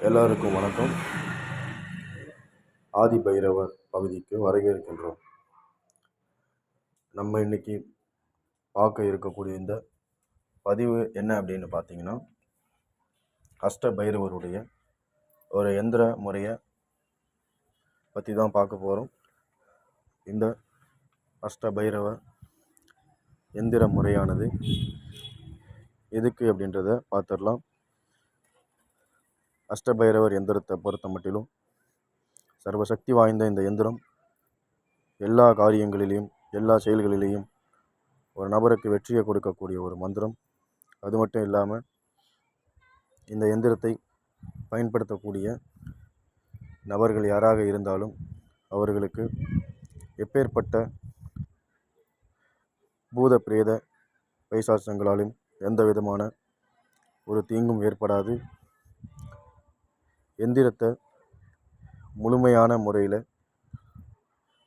எல்லோருக்கும் வணக்கம். ஆதி பைரவர் பகுதிக்கு வரவேற்கின்றோம் நம்ம இன்றைக்கி பார்க்க இருக்கக்கூடிய இந்த பதிவு என்ன அப்படின்னு பார்த்தீங்கன்னா அஷ்ட பைரவருடைய ஒரு எந்திர முறையை பற்றி தான் பார்க்க போகிறோம் இந்த அஷ்ட பைரவ எந்திர முறையானது எதுக்கு அப்படின்றத பார்த்துடலாம். அஷ்டபைரவர் எந்திரத்தை பொறுத்த மட்டிலும் சர்வசக்தி வாய்ந்த இந்த எந்திரம் எல்லா காரியங்களிலையும் எல்லா செயல்களிலேயும் ஒரு நபருக்கு வெற்றியை கொடுக்கக்கூடிய ஒரு மந்திரம். அது மட்டும் இல்லாமல் இந்த எந்திரத்தை பயன்படுத்தக்கூடிய நபர்கள் யாராக இருந்தாலும் அவர்களுக்கு எப்பேற்பட்ட பூத பிரேத பைசாசங்களாலும் எந்த விதமான ஒரு தீங்கும் ஏற்படாது. எந்திரத்தை முழுமையான முறையில்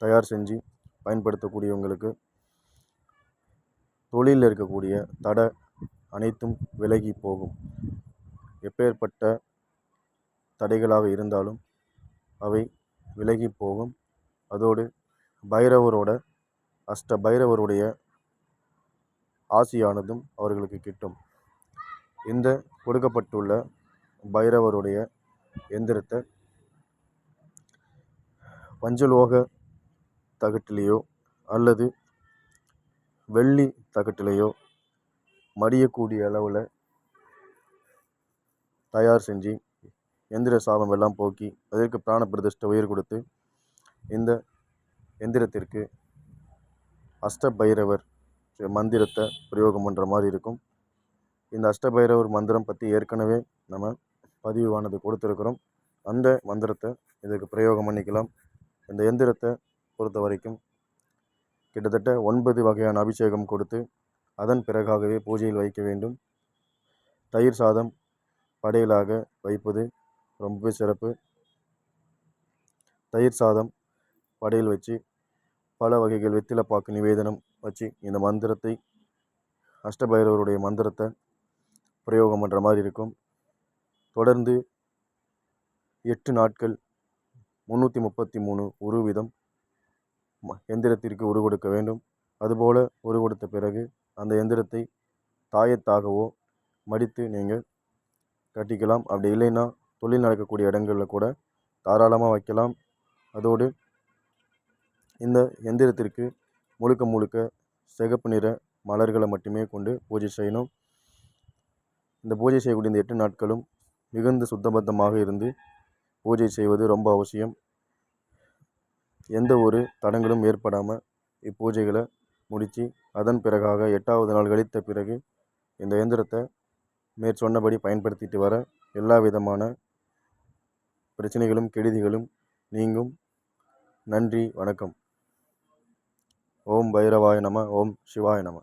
தயார் செஞ்சு பயன்படுத்தக்கூடியவங்களுக்கு தொழிலில் இருக்கக்கூடிய தடை அனைத்தும் விலகி போகும். எப்பேற்பட்ட தடைகளாக இருந்தாலும் அவை விலகி போகும். அதோடு பைரவரோட அஷ்ட பைரவருடைய ஆசியானதும் அவர்களுக்கு கிட்டும். இந்த கொடுக்கப்பட்டுள்ள பைரவருடைய எந்திரத்தை பஞ்சலோக தகட்டிலேயோ அல்லது வெள்ளி தகட்டிலேயோ மடியக்கூடிய அளவில் தயார் செஞ்சு எந்திர சாபம் எல்லாம் போக்கி அதற்கு பிராண பிரதிஷ்டை உயிர் கொடுத்து இந்த எந்திரத்திற்கு அஷ்டபைரவர் மந்திரத்தை பிரயோகம் பண்ணுற மாதிரி இருக்கும். இந்த அஷ்டபைரவர் மந்திரம் பற்றி ஏற்கனவே நம்ம பதிவானது கொடுத்துருக்குறோம். அந்த மந்திரத்தை இதுக்கு பிரயோகம் பண்ணிக்கலாம். இந்த எந்திரத்தை பொறுத்த வரைக்கும் கிட்டத்தட்ட ஒன்பது வகையான அபிஷேகம் கொடுத்து அதன் பிறகாகவே பூஜையில் வைக்க வேண்டும். தயிர் சாதம் படையலாக வைப்பது ரொம்பவே சிறப்பு. தயிர் சாதம் படையல் வச்சு பல வகைகள் வெத்திலப்பாக்கு நிவேதனம் வச்சு இந்த மந்திரத்தை அஷ்டபைரவருடைய மந்திரத்தை பிரயோகம் பண்ணுற மாதிரி இருக்கும். தொடர்ந்து எட்டு நாட்கள் முந்நூற்றி முப்பத்தி மூணு உரு வீதம் எந்திரத்திற்கு உரு கொடுக்க வேண்டும். அதுபோல் உரு கொடுத்த பிறகு அந்த எந்திரத்தை தாயத்தாகவோ மடித்து நீங்கள் கட்டிக்கலாம். அப்படி இல்லைன்னா தொழில் நடக்கக்கூடிய இடங்களில் கூட தாராளமாக வைக்கலாம். அதோடு இந்த எந்திரத்திற்கு முழுக்க முழுக்க சிகப்பு நிற மலர்களை மட்டுமே கொண்டு பூஜை செய்யணும். இந்த பூஜை செய்யக்கூடிய இந்த எட்டு நாட்களும் மிகுந்த சுத்தபத்தமாக இருந்து பூஜை செய்வது ரொம்ப அவசியம். எந்த ஒரு தடங்களும் ஏற்படாமல் இப்பூஜைகளை முடித்து அதன் பிறகாக எட்டாவது நாள் கழித்த பிறகு இந்த இயந்திரத்தை மேற்சொன்னபடி பயன்படுத்திட்டு வர எல்லா விதமான பிரச்சனைகளும் கெடுதிகளும் நீங்கும். நன்றி வணக்கம். ஓம் பைரவாய நம ஓம் சிவாய நம.